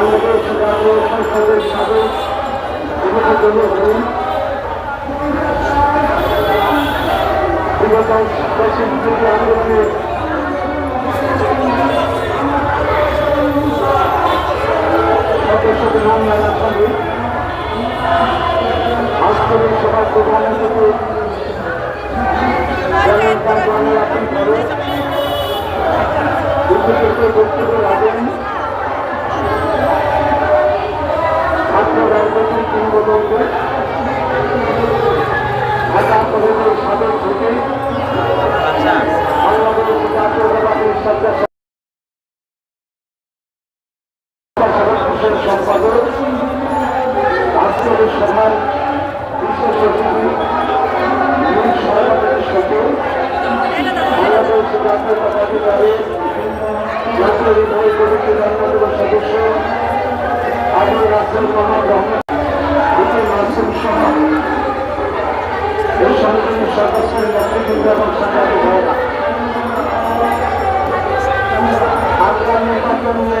বাংলাদেশ জাতীয় সংসদের সাবেক বিগত আন্দোলনের সদস্যদের নাম জানার সঙ্গে আজকের সভার প্রধান অতিথি বক্তব্য রাখেন বিধানসভার সদস্য আবু রাসেল মোহাম্মদ রহমান মাসুম সহ এই সংগঠনের সদস্য নেতৃবৃন্দ এবং সাংবাদিক ভাইরা আমরা নির্বাচন নিয়ে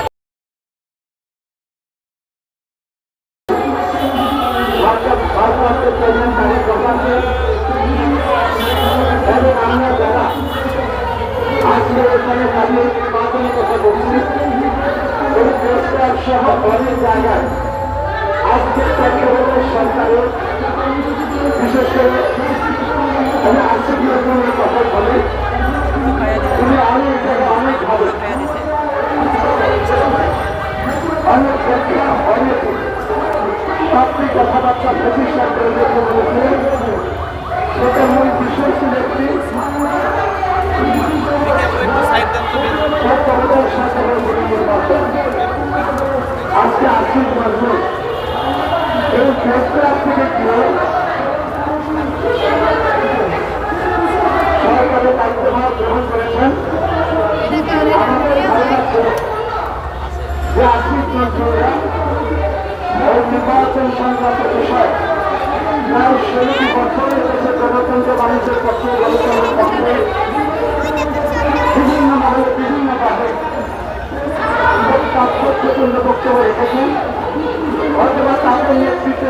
গ্রহণ করেছেন। যে আর্থিক মন্ত্রণা এই নির্বাচন সংক্রান্ত বিষয় প্রায় সেগুলি বক্তব্য রেখেছেন। অথবা তাদের নেতৃত্বে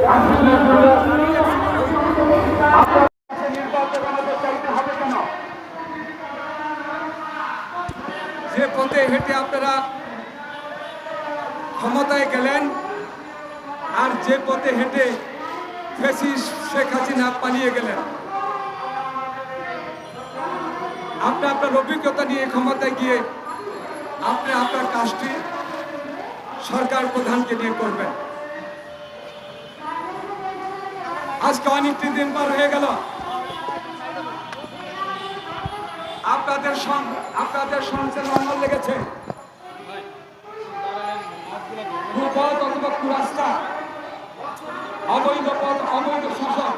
যে পথে হেঁটে আপনারা ক্ষমতায় গেলেন, আর যে পথে হেঁটে ফেসিস শেখ হাসিনা পালিয়ে গেলেন, আপনি আপনার অভিজ্ঞতা নিয়ে ক্ষমতায় গিয়ে আপনি আপনার কাজটি সরকার প্রধানকে নিয়ে করবেন। আজকে অনেকটি দিন পার হয়ে গেল। আপনাদের আপনাদের সংসার নম্বর লেগেছে। কুপথ অথবা কুরাস্তা, অবৈধ পথ, অবৈধ শাসক।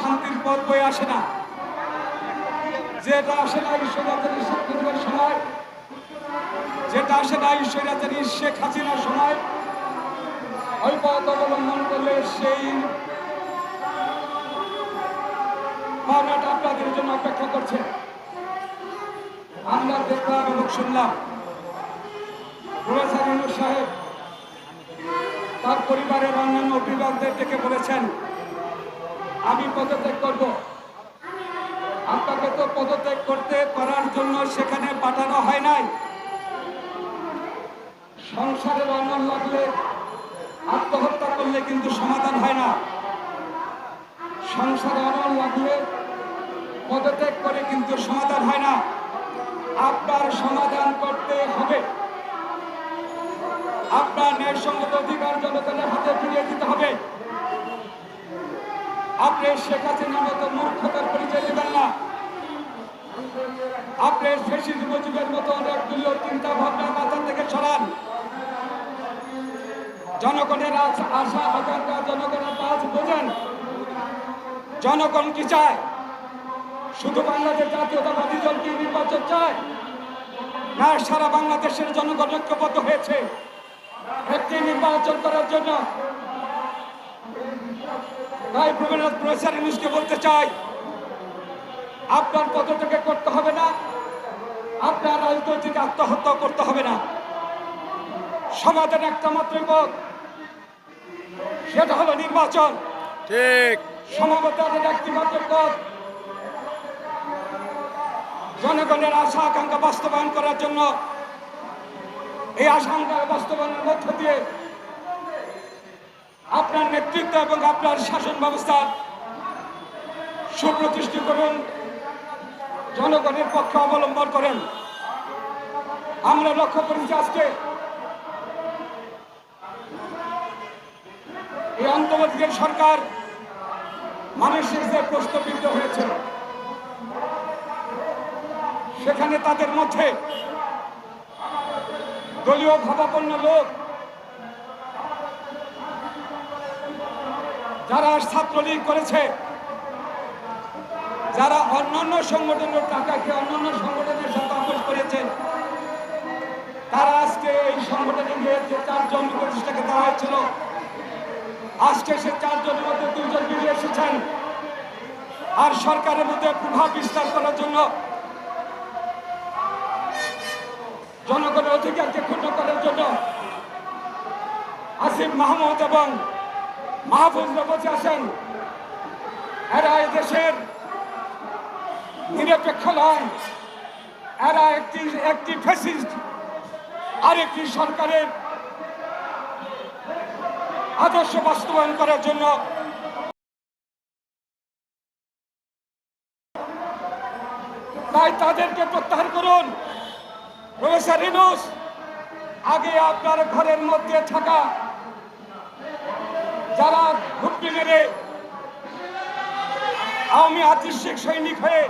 শান্তির পথ বয়ে আসে না। যেটা আসে না ঈশ্বরাচারী শেখ সময়, যেটা আসে না ঈশ্বরাচারী শেখ হাসিনার সময় ওই পথ অবলম্বন করলে সেই পাওনাটা আপনাদের জন্য অপেক্ষা করছে। আমরা দেখলাম এবং শুনলাম। সাহেব তার পরিবারের অন্যান্য অভিভাবকদের ডেকে বলেছেন, আমি পদত্যাগ করব। আপনাকে তো পদত্যাগ করতে করার জন্য সেখানে পাঠানো হয় নাই। সংসারের অন্যান লাগলে আত্মহত্যা করলে কিন্তু সমাধান হয় না। সংসারে অনল লাগলে পদত্যাগ করে কিন্তু সমাধান হয় না। আপনার সমাধান করতে হবে। আপনার ন্যায়সঙ্গত অধিকার জনগণের হাতে ফিরিয়ে দিতে হবে। আপনি শেখ হাসিনার মতো মূর্খতার পরিচয় দেবেন না। আপনি ফেসিস মুজিবের মতো অনেক চিন্তা ভাবনা মাথা থেকে সরান। জনগণের আশা, আকাঙ্ক্ষা, জনগণের কাজ বোঝেন। জনগণ কি চায়? শুধু বাংলাদেশ জাতীয়তাবাদী দল কি নির্বাচন চায়? না, সারা বাংলাদেশের জনগণ ঐক্যবদ্ধ হয়েছে। একটি নির্বাচন করার জন্য। তাই প্রবীণনাথ প্রফেসর ইউনুসকে বলতে চাই, আপনার পদত্যাগ করতে হবে না, আপনার রাজনৈতিক আত্মহত্যা করতে হবে না। সমাধান একটা মাত্রই পথ সেটা হলো নির্বাচন। ঠিক। একটি মাত্র পথ। জনগণের আশা আকাঙ্ক্ষা বাস্তবায়ন করার জন্য এই আশঙ্কা বাস্তবায়নের মধ্য দিয়ে আপনার নেতৃত্ব এবং আপনার শাসন ব্যবস্থা সুপ্রতিষ্ঠিত করুন জনগণের পক্ষে অবলম্বন করেন। আমরা লক্ষ্য করেছি আজকে এই অন্তর্বর্তীকালীন সরকার মানুষের যে প্রশ্নবিদ্ধ হয়েছে, সেখানে তাদের মধ্যে দলীয় ভাবাপন্ন লোক, যারা ছাত্রলীগ করেছে, যারা অন্যান্য সংগঠনের টাকা খেয়ে অন্যান্য সংগঠনের সাথে আপোষ করেছেন তারা আজকে এই সংগঠনে গিয়ে যে চারজন প্রতিষ্ঠাকে দেওয়া হয়েছিল আজকে সে চারজনের মধ্যে দুজন বেরিয়ে এসেছেন। আর সরকারের মধ্যে প্রভাব বিস্তার করার জন্য জনগণের অধিকারকে ক্ষুণ্ণ করার জন্য আসিফ মাহমুদ এবং মাহফুজ বসে আছেন। এরা দেশের নিরপেক্ষ নয়, এরা একটি একটি ফেসিস্ট আরেকটি সরকারের আদর্শ বাস্তবায়ন করার জন্য তাই তাদেরকে প্রত্যাহার করুন। প্রফেসর ইনুস আগে আপনার ঘরের মধ্যে থাকা যারা ঘুপটি মেরে আওয়ামী আদৃশ্যিক সৈনিক হয়ে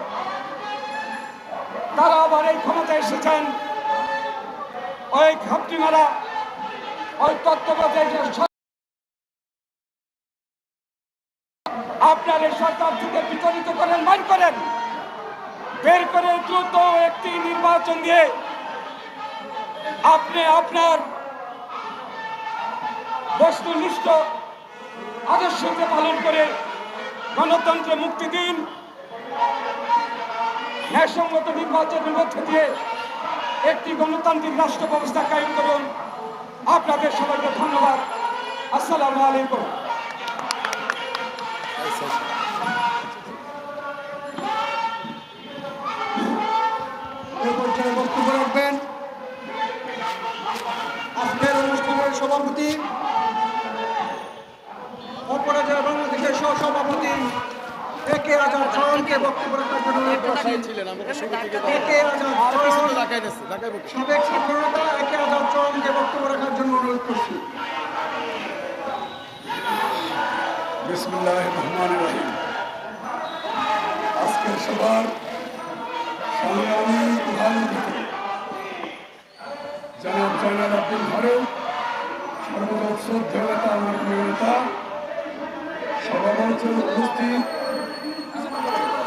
তারা আবার এই ক্ষমতায় এসেছেন। ওই ঘাপটি মারা, ওই তত্ত্বাবধায়ক নির্বাচন দিয়ে আপনি আপনার বস্তুনিষ্ঠ আদর্শকে পালন করে গণতন্ত্রে মুক্তি দিন। ন্যায়সঙ্গত নির্বাচনের মধ্যে দিয়ে একটি গণতান্ত্রিক রাষ্ট্র ব্যবস্থা কায়েম করুন। আপনাদের সবাইকে ধন্যবাদ। আসসালামু আলাইকুম এই পর্যায়ে বক্তব্য সভাপতি অপরাজয় বাংলাদেশের সহসভাপতি এ কে আজাদ খানকে বক্তব্য রাখার জন্য অনুরোধ করছি এ কে আজাদ খান সাবেক ছাত্রনেতা এ কে আজাদ চরমকে বক্তব্য রাখার জন্য অনুরোধ করছি। বিসমুল্লাহ রহমান রহিম। আজকের সবার সংগ্রামী প্রধান জনাব জয়নাল আব্দুল ফারুক সভামঞ্চে উপস্থিত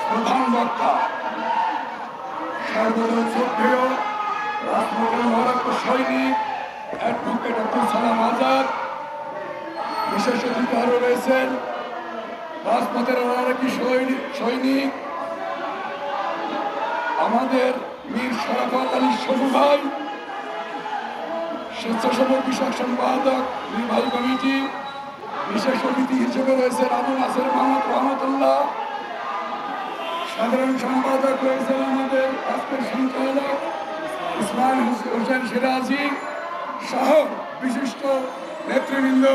প্রধান বক্তা সর্বদা শ্রদ্ধেয় রাজমহল মহারাষ্ট্র সৈনিক, অ্যাডভোকেট আব্দুল সালাম আজাদ। বিশেষ অতিথি রয়েছেন। রাজপথের অনেকই সৈনিক সৈনিক। আমাদের মীর শরাফত আলী সবু ভাই স্বেচ্ছাসেবক বিষয়ক সম্পাদক নির্বাহী কমিটি, বিশেষ অতিথি হিসেবে রয়েছেন আবু নাসের মোহাম্মদ রহমতুল্লাহ। সাধারণ সম্পাদক রয়েছেন আমাদের আজকের সঞ্চালক ইসমাইল হোসেন সিরাজি সহ বিশিষ্ট নেতৃবৃন্দ।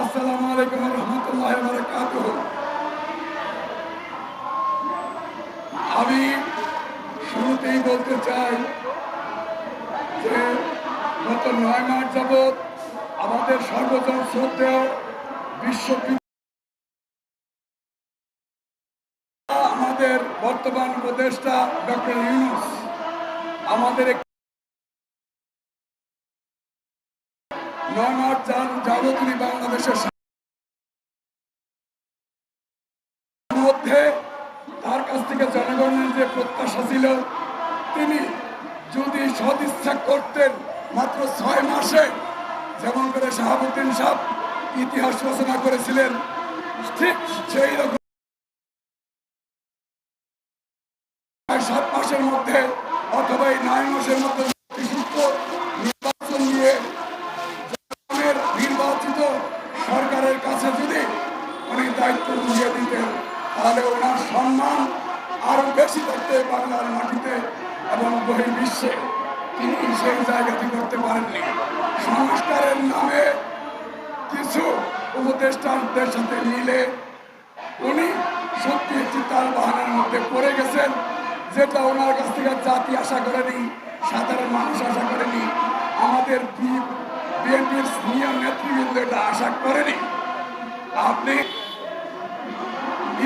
আসসালামু আলাইকুম রহমতুল্লাহ বারাকাতুহ। আমি শুরুতেই বলতে চাই যে গত নয় মাস যাবৎ আমাদের সর্বজন শ্রদ্ধেয় বিশ্ব আমাদের বর্তমান উপদেষ্টা ডক্টর ইউনুস, আমাদের নয় মাস যাবৎ তিনি বাংলাদেশের মধ্যে, তার কাছ থেকে জনগণের যে প্রত্যাশা ছিল, তিনি যদি সদিচ্ছা করতেন মাত্র ছয় মাসে যেমন করে শাহাবুদ্দিন সাহ ইতিহাস রচনা করেছিলেন ঠিক সেই রকম উপদেষ্টাদের সাথে মিলে উনি সত্যি একটি তাল বাহানের মধ্যে পড়ে গেছেন, যেটা ওনার কাছ থেকে জাতি আশা করেনি, সাধারণ মানুষ আশা করেনি, আমাদের বিএনপির সিনিয়র নেতৃবৃন্দ এটা আশা করেনি। আপনি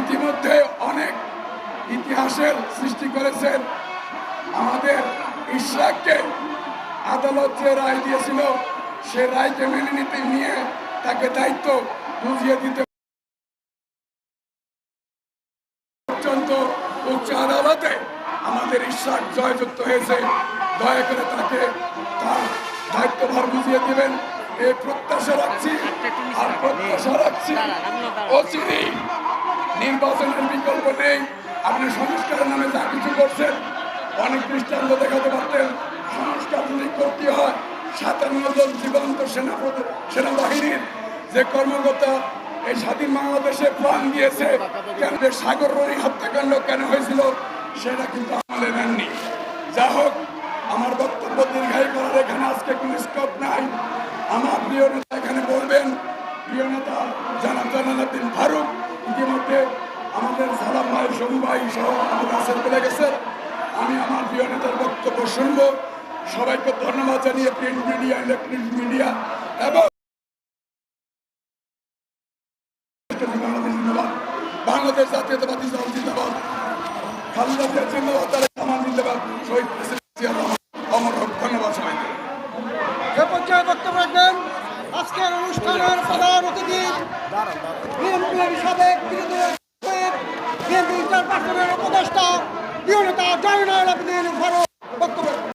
ইতিমধ্যে অনেক ইতিহাসের সৃষ্টি করেছেন। আমাদের ইশরাককে আদালত যে রায় দিয়েছিল, সে রায়কে মেনে নিতে নিয়ে তাকে দায়িত্ব বুঝিয়ে দিতে পর্যন্ত উচ্চ আদালতে আমাদের ঈশ্বর জয়যুক্ত হয়েছে। দয়া করে তাকে তার দায়িত্বভার বুঝিয়ে দিবেন। এই প্রত্যাশা রাখছি আর প্রত্যাশা রাখছি অচিরেই নির্বাচনের বিকল্প নেই, আপনি সংস্কারের নামে যা কিছু করছেন, অনেক দৃষ্টান্ত দেখাতে পারতেন। সংস্কার যদি করতে হয়, সাতান্ন জন জীবন্ত সেনা সেনাবাহিনীর যে কর্মকর্তা এই স্বাধীন বাংলাদেশে প্রাণ দিয়েছে, কেন যে সাগর রনি হত্যাকাণ্ড কেন হয়েছিল, সেটা কিন্তু আমলে নেননি। যা হোক, আমার বক্তব্য দীর্ঘায়ী করার এখানে আজকে কোনো স্কোপ নাই। আমার প্রিয় নেতা এখানে বলবেন, প্রিয় নেতা জানাব জানালাদ্দিন ফারুক, ইতিমধ্যে আমাদের সালাম ভাই সমু ভাই সহ আমাদের আসেন বলে গেছে। আমি আমার প্রিয় নেতার বক্তব্য শুনব। সবাইকে ধন্যবাদ জানিয়ে প্রিন্ট মিডিয়া ইলেকট্রনিক মিডিয়া এবং